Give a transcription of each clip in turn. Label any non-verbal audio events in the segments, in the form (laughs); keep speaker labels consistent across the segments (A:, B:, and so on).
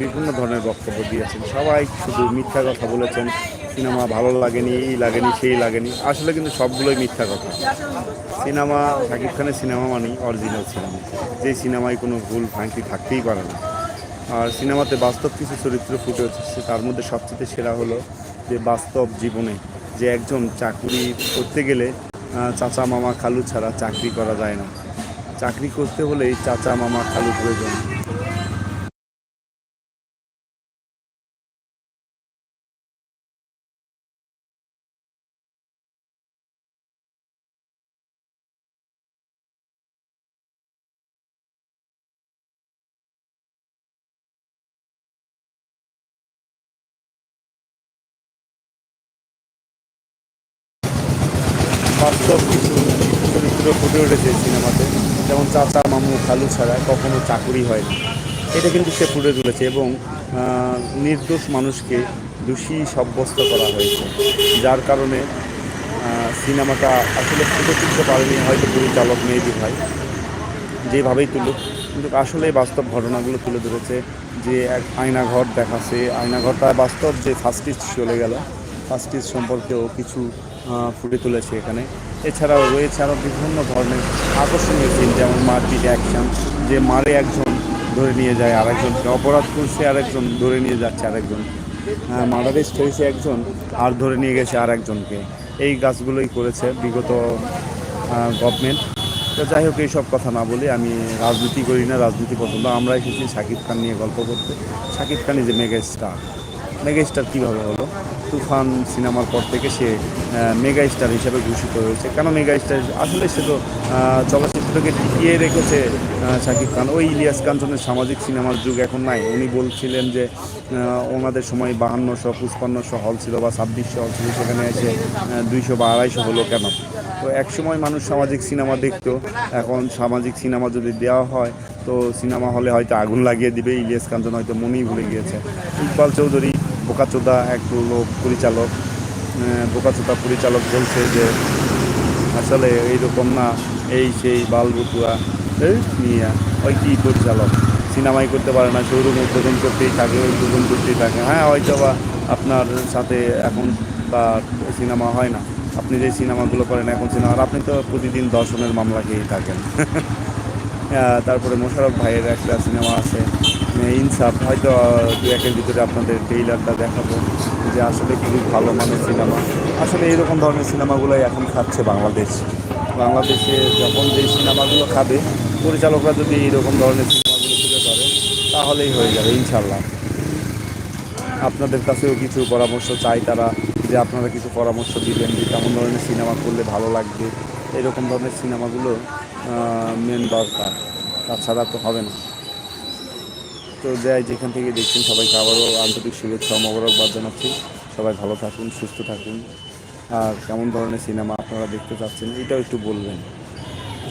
A: বিভিন্ন ধরনের বক্তব্য দিয়েছেন। সবাই শুধু মিথ্যা কথা বলেছেন। সিনেমা ভালো লাগেনি, এই লাগেনি, সেই লাগেনি। আসলে কিন্তু সবগুলোই মিথ্যা কথা। সিনেমা, শাকিব খানের সিনেমা মানেই অরিজিনাল সিনেমা যে সিনেমায় কোনো ভুল, ভ্রান্তি থাকতেই পারে না। আর সিনেমাতে বাস্তব কিছু চরিত্র ফুটে উঠেছে, তার মধ্যে সবচেয়ে সেরা হলো যে বাস্তব জীবনে যে একজন চাকরি করতে গেলে চাচা, মামা, খালু ছাড়া চাকরি করা যায় না। চাকরি করতে হলেই চাচা, মামা, খালু প্রয়োজন। বাস্তব কিছু চরিত্র ফুটে উঠেছে সিনেমাতে। যেমন চাচা, মামু, খালু ছাড়া কখনো চাকুরি হয়নি। এটা কিন্তু সে ফুটে তুলেছে এবং নির্দোষ মানুষকে দোষী সাব্যস্ত করা হয়েছে। যার কারণে সিনেমাটা আসলে ফুটে তুলতে পারেনি, হয়তো পরিচালক মেয়েদি ভাই যেভাবেই তুলুক, কিন্তু আসলে বাস্তব ঘটনাগুলো তুলে ধরেছে যে এক আয়নাঘর দেখাচ্ছে। আয়নাঘরটা বাস্তব যে ফার্স্টিস চলে গেল। ফার্স্টিস সম্পর্কেও কিছু ফুটে তুলেছে এখানে। এছাড়াও রয়েছে আরও বিভিন্ন ধরনের আকর্ষণীয় সিন যেমন মারপিট অ্যাকশন যে মারে একজন ধরে নিয়ে যায় আরেকজনকে অপরাধ করছে আরেকজন ধরে নিয়ে যাচ্ছে আরেকজন। মার্ডারিস্ট হয়েছে একজন আর ধরে নিয়ে গেছে আরেকজনকে। এই গাছগুলোই করেছে বিগত গভর্নমেন্ট তো যাই হোক, এইসব কথা না বলে আমি রাজনীতি করি না, রাজনীতি পছন্দ। আমরা এসেছি শাকিব খান নিয়ে গল্প করতে। Shakib Khan is a mega star mega star কীভাবে হলো? তুফান সিনেমার পর থেকে সে মেগা স্টার হিসেবে ঘোষিত হয়েছে। কেন মেগা স্টার আসলে সে তো চলচ্চিত্রকে টিকিয়ে রেখেছে শাকিব খান। ওই ইলিয়াস কাঞ্চনের সামাজিক সিনেমার যুগ এখন নাই। উনি বলছিলেন যে ওনাদের সময় বাহান্নশো পঁচপান্নশো হল ছিল বা ছাব্বিশশো হল ছিল, সেখানে এসে দুইশো বা আড়াইশো হলো কেন? তো এক সময় মানুষ সামাজিক সিনেমা দেখতো। এখন সামাজিক সিনেমা যদি দেওয়া হয়, তো সিনেমা হলে হয়তো আগুন লাগিয়ে দিবে। ইলিয়াস কাঞ্চন হয়তো মনেই ভুলে গিয়েছে। ইকবাল চৌধুরী বোকাচোদা এক লোক পরিচালক বোকাচোদা পরিচালক বলছে যে আসলে এইরকম না, এই সেই বাল বটুয়া এই নিয়া ওই কী পরিচালক? সিনেমাই করতে পারে না শোরুম উদ্বোধন করতেই থাকে, উদ্বোধন করতেই থাকে। হ্যাঁ হয়তো বা আপনার সাথে এখন বা সিনেমা হয় না। আপনি যে সিনেমাগুলো করেন এখন সিনেমা আপনি তো প্রতিদিন দর্শনের মামলা খেয়েই থাকেন। (laughs) তারপরে মোশারফ ভাইয়ের একটা সিনেমা আছে। ইনসাফ, হয়তো দু একের ভিতরে আপনাদের ট্রেইলারটা দেখাবো যে আসলে খুবই ভালো মানের সিনেমা আসলে এইরকম ধরনের সিনেমাগুলোই এখন খাচ্ছে বাংলাদেশ। বাংলাদেশে যখন যে সিনেমাগুলো খাবে, পরিচালকরা যদি এইরকম ধরনের সিনেমাগুলো তুলে ধরে, তাহলেই হয়ে যাবে ইনশাল্লাহ আপনাদের কাছেও কিছু পরামর্শ চাই তারা, যে আপনারা কিছু পরামর্শ দিবেন যে কেমন ধরনের সিনেমা করলে ভালো লাগবে। এরকম ধরনের সিনেমাগুলো মেন দরকার। তাছাড়া তো হবে না। তো যাই, যেখান থেকে দেখছেন সবাইকে আবারও আন্তরিক শুভেচ্ছা মোবারকবাদ জানাচ্ছি। সবাই ভালো থাকুন, সুস্থ থাকুন। আর কেমন ধরনের সিনেমা আপনারা দেখতে চাচ্ছেন, এটাও একটু বলবেন।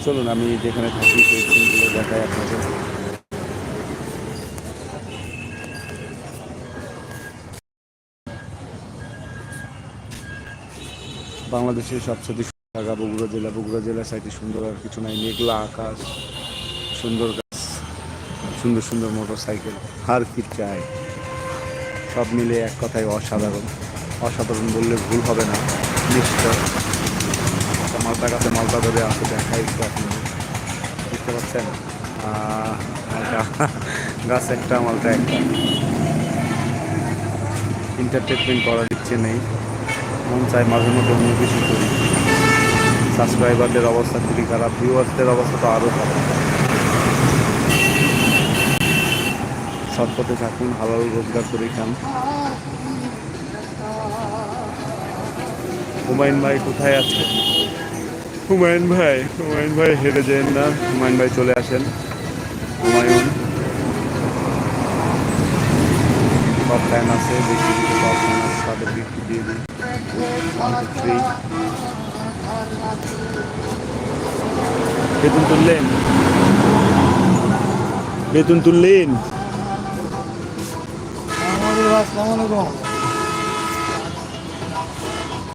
A: চলুন, আমি যেখানে থাকি, সেই সিনগুলো দেখাই আপনাদের। বাংলাদেশের সবচেয়ে জায়গা বগুড়া জেলা। বগুড়া জেলার সাইডে সুন্দর আর কিছু নাই, মেঘলা আকাশ, সুন্দর সুন্দর সুন্দর মোটর সাইকেল আর কি চায় সব মিলে এক কথায় অসাধারণ। অসাধারণ বললে ভুল হবে না, নিশ্চয়। মালদা মালটা মালদা ধরে আছে, দেখাই একটু আপনাদের। বুঝতে পারছেন? গাছ, একটা মালটা একটা এন্টারটেনমেন্ট করার ইচ্ছে নেই। মন চায় মাঝে মধ্যে অন্য কিছু করি। সাবস্ক্রাইবারদের অবস্থা খুবই খারাপ ভিউয়ার্সদের অবস্থা তো আরও খারাপ। সৎ পথে থাকুন হালাল রোজগার করে খান। হুমায়ুন ভাই কোথায় আছে? হুমায়ুন ভাই হুমায়ুন ভাই হেরে যেন না। হুমায়ুন ভাই চলে আসেন। হুমায়ুন। সব ফ্যান আছে দেখি সব ফ্যান আছে তাদের বিক্রি দিয়ে দিই। বেতন তুললেন? বেতন তুললেন?
B: আসসালামু আলাইকুম